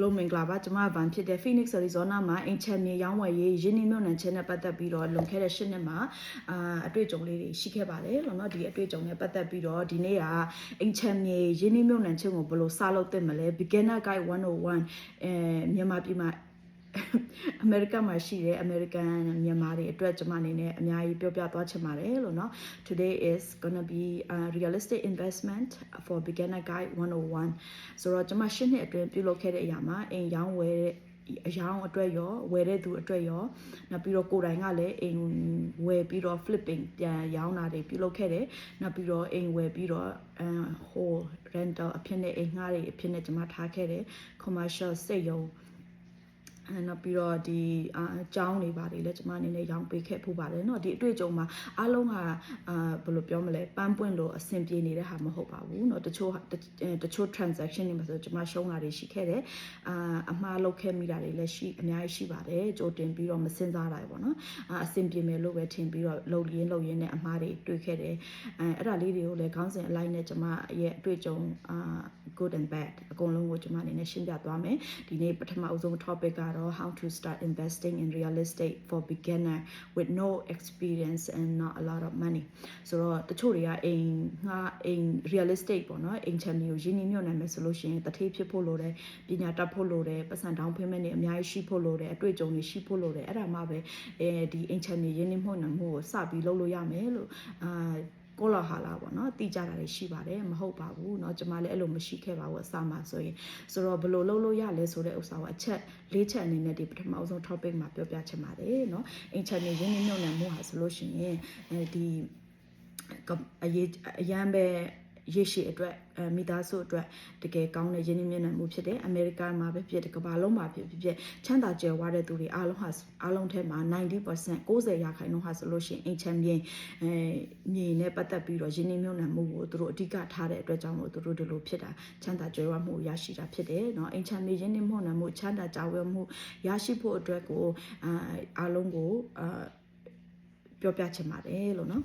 လို့မင်္ဂလာပါကျွန်မဗန်ဖြစ်တဲ့ Phoenix Arizona မှာအင်ချန်မြေရောင်းဝယ်ရေးရင်းနှီးမြှုပ်နှံခြင်းနဲ့ပတ်သက်ပြီးတော့လွန်ခဲ့တဲ့၈နှစ်မှာအာအတွေ့အကြုံလေးတွေရှိခဲ့ပါတယ်လို့နော်ဒီအတွေ့အကြုံနဲ့ပတ်သက်ပြီးတော့ဒီနေ့ကအင်ချန်မြေရင်းနှီးမြှုပ်နှံခြင်းကိုဘယ်လိုစလုပ်သင့်မလဲ beginner guide 101အဲမြန်မာပြည်မှာ အမေရိကမှာရှိတဲ့အမေရိကန်မြန်မာတွေအတွက်ကျွန်မအနေနဲ့အများကြီးပြောပြသွားချင်ပါတယ်လို့เนาะ today is going to be a realistic investment for beginner guide 101ဆိုတော့ကျွန်မရှင်းနှစ်အတွင်းပြုလုပ်ခဲ့တဲ့အရာမှာအိမ်ရောင်းဝယ်တဲ့အယောင်အတွက်ရောဝယ်တဲ့သူအတွက်ရောနောက်ပြီးတော့ကိုယ်တိုင်ကလည်းအိမ်ဝယ်ပြီးတော့ flipping ပြန်ရောင်းတာတွေပြုလုပ်ခဲ့တယ်နောက်ပြီးတော့အိမ်ဝယ်ပြီးတော့အဟို rental အဖြစ်နဲ့အိမ်ငှားတွေအဖြစ်နဲ့ကျွန်မထားခဲ့တယ် commercial စိတ်ယုံ အဲ နောက်ပြီးတော့ဒီအာအကြောင်းတွေပါတယ်လဲကျွန်မအနေနဲ့ရောင်းပေးခဲ့ဖို့ပါတယ်เนาะဒီအတွေ့အကြုံမှာအားလုံးကအာဘယ်လိုပြောမလဲပန်းပွင့်လို့အဆင်ပြေနေတဲ့ဟာမဟုတ်ပါဘူးเนาะတချို့တတချို့ transaction တွေမှာဆိုကျွန်မရှုံးတာတွေရှိခဲ့တယ်အာအမှားလုပ်ခဲ့မိတာတွေလည်းရှိအများကြီးရှိပါတယ်ကြိုတင်ပြီးတော့မစင်စားတာပေါ့နော်အာအဆင်ပြေမယ်လို့ပဲထင်ပြီးတော့လုံရင်းလုံရင်းနဲ့အမှားတွေတွေ့ခဲ့တယ်အဲအဲ့ဒါလေးတွေကိုလည်းခေါင်းစဉ်အလိုက်နဲ့ကျွန်မရဲ့အတွေ့အကြုံအာ good and bad အကုန်လုံးကိုကျွန်မအနေနဲ့ရှင်းပြသွားမယ်ဒီနေ့ပထမအဆုံး topic ကတော့ ော့ how to start investing in real estate for beginner with no experience and not a lot of money ဆိုတော့တချို့တွေကအိမ်ငှားအိမ် real estate ပေါ့နော်အိမ်ချမ်းမျိုးရင်းနှီးမြှုပ်နှံမယ်ဆိုလို့ရှိရင်တထေးဖြစ်ဖို့လိုတယ်ပညာတတ်ဖို့လိုတယ်ပတ်စံတောင်းဖိမ့်မဲ့နေအများကြီးရှိဖို့လိုတယ်အတွေ့အကြုံတွေရှိဖို့လိုတယ်အဲ့ဒါမှပဲအဲဒီအိမ်ချမ်းမျိုးရင်းနှီးမြှုပ်နှံမှုကိုစပြီးလုပ်လို့ရမယ်လို့အာ ကိုလာဟာလာပေါ့နော်တိကြတာတွေရှိပါတယ်မဟုတ်ပါဘူးเนาะကျွန်မလည်းအဲ့လိုမရှိခဲ့ပါဘူးအစမှာဆိုရင်ဆိုတော့ဘယ်လိုလုပ်လို့ရလဲဆိုတဲ့ဥစ္စာကိုအချက်လေးချက်အနေနဲ့ဒီပထမဆုံး topic မှာပြောပြချင်ပါတယ်เนาะအင်ချန်နေရင်းနှီးမြှုပ်နှံမှုဟာဆိုလို့ရှိရင်အဲဒီအရေးအရန်ပဲ ရရှိအတွက်အဲမိသားစုအတွက်တကယ်ကောင်းတဲ့ရင်းနှီးမြှုပ်နှံမှုဖြစ်တယ်အမေရိကန်မှာပဲဖြစ်တယ်ကမ္ဘာလုံးမှာဖြစ်ဖြစ်ချမ်းသာကြွယ်ဝတဲ့သူတွေအားလုံးဟာအားလုံးထဲမှာ90% 90ရာခိုင်နှုန်းဟာဆိုလို့ရှိရင်အိမ်ချမ်းမြေအဲမြေနဲ့ပတ်သက်ပြီးတော့ရင်းနှီးမြှုပ်နှံမှုကိုသူတို့အဓိကထားတဲ့အတွက်ကြောင့်မို့သူတို့ဒီလိုဖြစ်တာချမ်းသာကြွယ်ဝမှုရရှိတာဖြစ်တယ်เนาะအိမ်ချမ်းမြေရင်းနှီးမြှုပ်နှံမှုချမ်းသာကြွယ်ဝမှုရရှိဖို့အတွက်ကိုအာအားလုံးကိုအာပြောပြချင်ပါတယ်လို့เนาะ